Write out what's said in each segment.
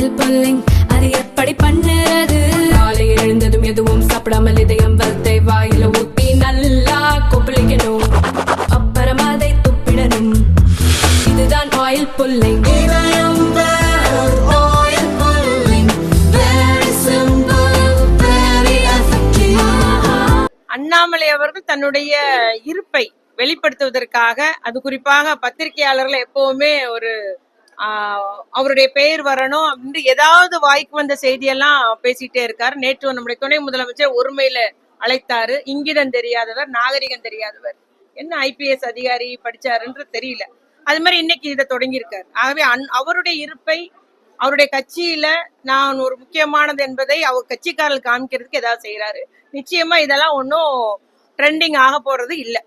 Oil pulling அது எப்படி பண்ணுறது? காலை எழுந்ததும் எதுவும் சாப்பிடாமல் இதயம் வளர்த்தை வாயில ஊத்தி நல்லா கொப்பளிக்கணும். அப்புறம் அதை துப்பிடணும். இதுதான் ஆயில் புல்லிங் அண்ணாமலை அவர்கள் தன்னுடைய இருப்பை வெளிப்படுத்துவதற்காக அது குறிப்பாக பத்திரிகையாளர்கள் எப்பவுமே ஒரு அவருடைய பெயர் வரணும் அப்படின்னு ஏதாவது வாய்க்கு வந்த செய்தியெல்லாம் பேசிட்டே இருக்காரு. நேற்று நம்முடைய துணை முதலமைச்சர் ஒருமையில அழைத்தாரு. இங்கிதம் தெரியாதவர் நாகரிகம் தெரியாதவர். என்ன ஐபிஎஸ் அதிகாரி படிச்சாருன்ற தெரியல. அது மாதிரி இன்னைக்கு இதை தொடங்கியிருக்காரு. ஆகவே அன்- அவருடைய இருப்பை அவருடைய கட்சியில நான் ஒரு முக்கியமானது என்பதை அவர் கட்சிக்காரர்கள் காமிக்கிறதுக்கு ஏதாவது செய்யறாரு நிச்சயமா இதெல்லாம் ஒன்றும் ட்ரெண்டிங் ஆக போறது இல்ல.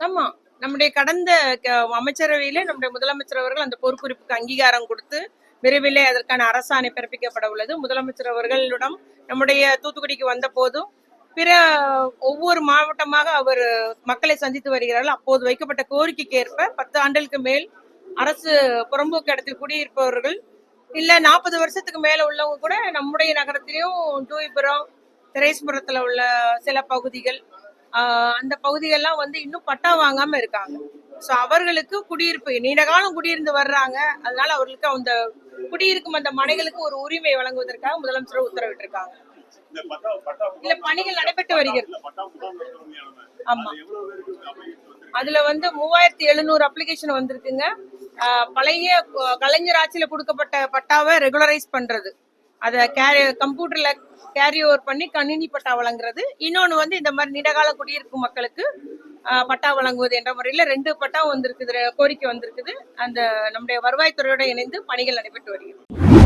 ஆமா. நம்முடைய கடந்த அமைச்சரவையில நம்முடைய முதலமைச்சர் அவர்கள் அந்த பொறுப்புரிப்புக்கு அங்கீகாரம் கொடுத்து விரைவிலே அதற்கான அரசாணை பிறப்பிக்கப்பட உள்ளது. முதலமைச்சர் அவர்களிடம் நம்முடைய தூத்துக்குடிக்கு வந்த போதும் பிற ஒவ்வொரு மாவட்டமாக அவர் மக்களை சந்தித்து வருகிறார்கள். அப்போது வைக்கப்பட்ட கோரிக்கைக்கு ஏற்ப பத்து ஆண்டுகளுக்கு மேல் அரசு புறம்போக்கு இடத்தில் குடியிருப்பவர்கள் இல்ல நாற்பது வருஷத்துக்கு மேல உள்ளவங்க கூட நம்முடைய நகரத்திலையும் தூய்புரம் திரேஸ்புரத்துல உள்ள சில பகுதிகள் அந்த பகுதிகள்லாம் வந்து இன்னும் பட்டா வாங்காம இருக்காங்க. சோ அவர்களுக்கு குடியிருப்பு நீண்ட காலம் குடியிருந்து வர்றாங்க. அதனால அவர்களுக்கு அந்த குடியிருக்கும் அந்த மனைகளுக்கு ஒரு உரிமை வழங்குவதற்காக முதலமைச்சர் உத்தரவிட்டிருக்காங்க. பட்டா பட்டா இல்ல பணிகள் நடைபெற்று வருகிறது. ஆமா. அதுல வந்து மூவாயிரத்தி எழுநூறு அப்ளிகேஷன் வந்திருக்குங்க. பழைய கலைஞர் ஆட்சியில கொடுக்கப்பட்ட பட்டாவை ரெகுலரைஸ் பண்றது. அதை கேரி கம்ப்யூட்டர்ல கேரி ஓவர் பண்ணி கணினி பட்டா வழங்குறது. இன்னொன்னு வந்து இந்த மாதிரி நீண்டகால குடியிருக்கும் மக்களுக்கு பட்டா வழங்குவது என்ற முறையில ரெண்டு பட்டா வந்திருக்குது கோரிக்கை வந்திருக்குது. அந்த நம்முடைய வருவாய்த்துறையோட இணைந்து பணிகள் நடைபெற்று வருகிறது.